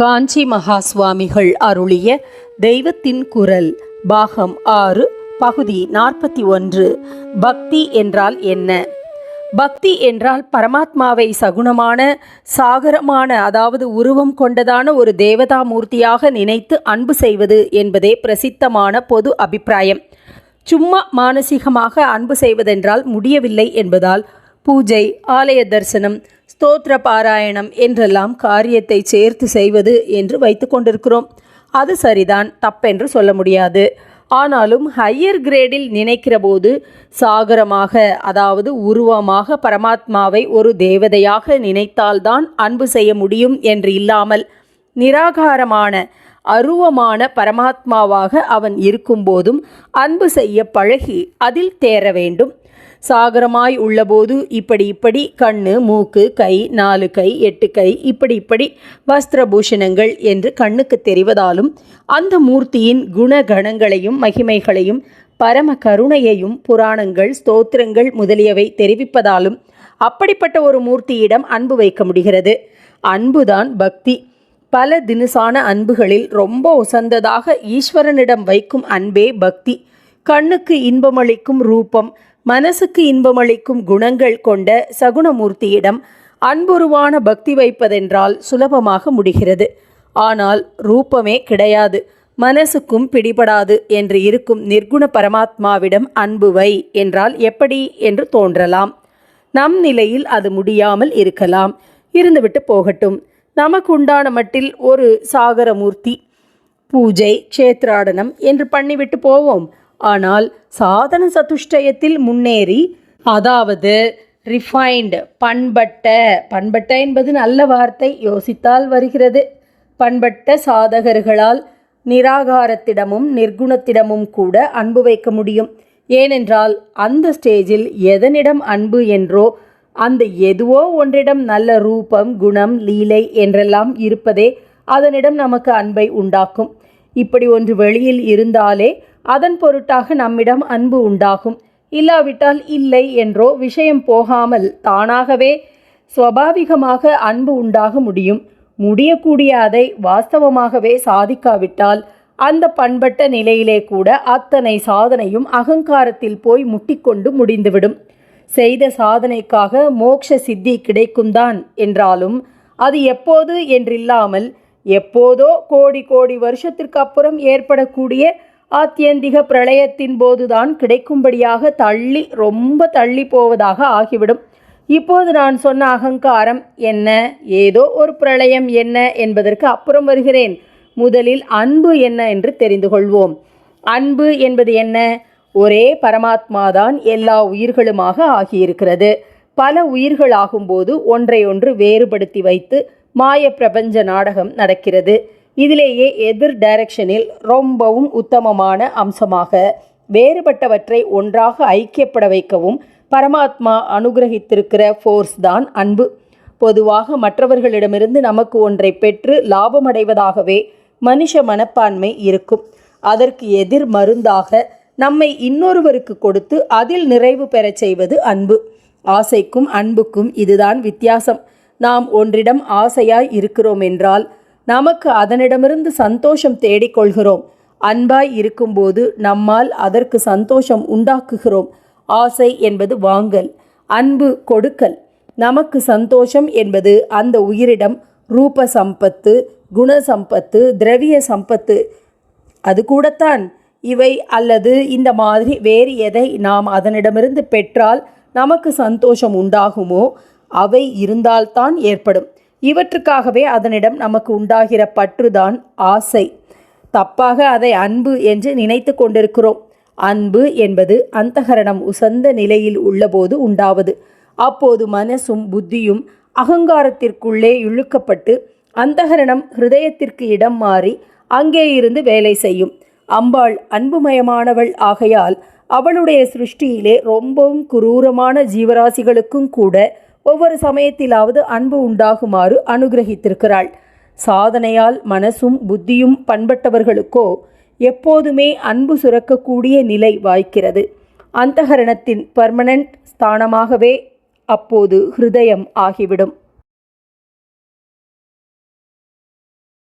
காஞ்சி மகா சுவாமிகள் அருளிய தெய்வத்தின் குரல் பாகம் ஆறு பகுதி நாற்பத்தி ஒன்று. பக்தி என்றால் என்ன? பக்தி என்றால் பரமாத்மாவை சகுணமான சாகரமான அதாவது உருவம் கொண்டதான ஒரு தேவதா மூர்த்தியாக நினைத்து அன்பு செய்வது என்பதே பிரசித்தமான பொது அபிப்பிராயம். சும்மா மானசீகமாக அன்பு செய்வதென்றால் முடியவில்லை என்பதால் பூஜை ஆலய தரிசனம் ஸ்தோத்திர பாராயணம் என்றெல்லாம் காரியத்தை சேர்த்து செய்வது என்று வைத்து கொண்டிருக்கிறோம். அது சரிதான் தப்பென்று சொல்ல முடியாது. ஆனாலும் ஹையர் கிரேடில் நினைக்கிற போது சாகரமாக அதாவது உருவமாக பரமாத்மாவை ஒரு தேவதையாக நினைத்தால்தான் அன்பு செய்ய முடியும் என்று இல்லாமல் நிராகாரமான அருவமான பரமாத்மாவாக அவன் இருக்கும்போதும் அன்பு செய்ய பழகி அதில் தேர வேண்டும். சாகரமாய் உள்ளபோது இப்படி இப்படி கண்ணு மூக்கு கை நாலு கை எட்டு கை இப்படி இப்படி வஸ்திரபூஷணங்கள் என்று கண்ணுக்கு தெரிவதாலும் அந்த மூர்த்தியின் குணகணங்களையும் மகிமைகளையும் பரம கருணையையும் புராணங்கள் ஸ்தோத்திரங்கள் முதலியவை தெரிவிப்பதாலும் அப்படிப்பட்ட ஒரு மூர்த்தியிடம் அன்பு வைக்க முடிகிறது. அன்புதான் பக்தி. பல தினுசான அன்புகளில் ரொம்ப உசந்ததாக ஈஸ்வரனிடம் வைக்கும் அன்பே பக்தி. கண்ணுக்கு இன்பமளிக்கும் ரூபம். மனசுக்கு இன்பமளிக்கும் குணங்கள் கொண்ட சகுணமூர்த்தியிடம் அன்புருவான பக்தி வைப்பதென்றால் சுலபமாக முடிகிறது. ஆனால் ரூபமே கிடையாது. மனசுக்கும் பிடிபடாது என்று இருக்கும் நிர்குண பரமாத்மாவிடம் அன்பு வை என்றால் எப்படி என்று தோன்றலாம். நம் நிலையில் அது முடியாமல் இருக்கலாம். இருந்துவிட்டு போகட்டும். நமக்கு உண்டான மட்டில் ஒரு சாகரமூர்த்தி. பூஜை க்ஷேத்ராடனம் என்று பண்ணிவிட்டு போவோம். ஆனால் சாதன சதுஷ்டயத்தில் முன்னேறி அதாவது ரிஃபைன்டு பண்பட்ட பண்பட்ட என்பது நல்ல வார்த்தை யோசித்தால் வருகிறது. பண்பட்ட சாதகர்களால் நிராகாரத்திடமும் நிர்குணத்திடமும் கூட அன்பு வைக்க முடியும். ஏனென்றால் அந்த ஸ்டேஜில் எதனிடம் அன்பு என்றோ அந்த எதுவோ ஒன்றிடம் நல்ல ரூபம் குணம் லீலை என்றெல்லாம் இருப்பதே அதனிடம் நமக்கு அன்பை உண்டாக்கும். இப்படி ஒன்று வெளியில் இருந்தாலே அதன் பொருட்டாக நம்மிடம் அன்பு உண்டாகும். இல்லாவிட்டால் இல்லை என்றோ விஷயம் போகாமல் தானாகவே சுவாபாவிகமாக அன்பு உண்டாக முடியும். முடியக்கூடிய அதை வாஸ்தவமாகவே சாதிக்காவிட்டால் அந்த பண்பட்ட நிலையிலே கூட அத்தனை சாதனையும் அகங்காரத்தில் போய் முட்டிக்கொண்டு முடிந்துவிடும். செய்த சாதனைக்காக மோட்ச சித்தி கிடைக்கும்தான் என்றாலும் அது எப்போது என்றில்லாமல் எப்போதோ கோடி கோடி வருஷத்திற்கு அப்புறம் ஏற்படக்கூடிய ஆத்தியந்திக பிரளயத்தின் போதுதான் கிடைக்கும்படியாக தள்ளி ரொம்ப தள்ளி போவதாக ஆகிவிடும். இப்போது நான் சொன்ன அகங்காரம் என்ன? ஏதோ ஒரு பிரளயம் என்ன என்பதற்கு அப்புறம் வருகிறேன். முதலில் அன்பு என்ன என்று தெரிந்து கொள்வோம். அன்பு என்பது என்ன? ஒரே பரமாத்மாதான் எல்லா உயிர்களுமாக ஆகியிருக்கிறது. பல உயிர்களாகும்போது ஒன்றையொன்று வேறுபடுத்தி வைத்து மாய பிரபஞ்ச நாடகம் நடக்கிறது. இதிலேயே எதிர் டைரக்ஷனில் ரொம்பவும் உத்தமமான அம்சமாக வேறுபட்டவற்றை ஒன்றாக ஐக்கியப்பட வைக்கவும் பரமாத்மா அனுகிரகித்திருக்கிற ஃபோர்ஸ் தான் அன்பு. பொதுவாக மற்றவர்களிடமிருந்து நமக்கு ஒன்றை பெற்று லாபமடைவதாகவே மனுஷ மனப்பான்மை இருக்கும். அதற்கு எதிர் மருந்தாக நம்மை இன்னொருவருக்கு கொடுத்து அதில் நிறைவு பெறச் செய்வது அன்பு. ஆசைக்கும் அன்புக்கும் இதுதான் வித்தியாசம். நாம் ஒன்றிடம் ஆசையாய் இருக்கிறோம் என்றால் நமக்கு அதனிடமிருந்து சந்தோஷம் தேடிக்கொள்கிறோம். அன்பாய் இருக்கும்போது நம்மால் அதற்கு சந்தோஷம் உண்டாக்குகிறோம். ஆசை என்பது வாங்கல் அன்பு கொடுக்கல். நமக்கு சந்தோஷம் என்பது அந்த உயிரிடம் ரூப சம்பத்து குண சம்பத்து திரவிய சம்பத்து. அது கூடத்தான். இவை அல்லது இந்த மாதிரி வேறு எதை நாம் அதனிடமிருந்து பெற்றால் நமக்கு சந்தோஷம் உண்டாகுமோ? அவை இருந்தால்தான் ஏற்படும். இவற்றுக்காகவே அதனிடம் நமக்கு உண்டாகிற பற்றுதான் ஆசை. தப்பாக அதை அன்பு என்று நினைத்து கொண்டிருக்கிறோம். அன்பு என்பது அந்தகரணம் உசந்த நிலையில் உள்ளபோது உண்டாவது. அப்போது மனசும் புத்தியும் அகங்காரத்திற்குள்ளே இழுக்கப்பட்டு அந்தகரணம் ஹிருதயத்திற்கு இடம் மாறி அங்கே இருந்து வேலை செய்யும். அம்பாள் அன்புமயமானவள் ஆகையால் அவளுடைய சிருஷ்டியிலே ரொம்பவும் குரூரமான ஜீவராசிகளுக்கும் கூட ஒவ்வொரு சமயத்திலாவது அன்பு உண்டாகுமாறு அனுகிரகித்திருக்கிறாள். சாதனையால் மனசும் புத்தியும் பண்பட்டவர்களுக்கோ எப்போதுமே அன்பு சுரக்கக்கூடிய நிலை வாய்க்கிறது. அந்தகரணத்தின் பர்மனன்ட் ஸ்தானமாகவே அப்போது ஹிருதயம் ஆகிவிடும்.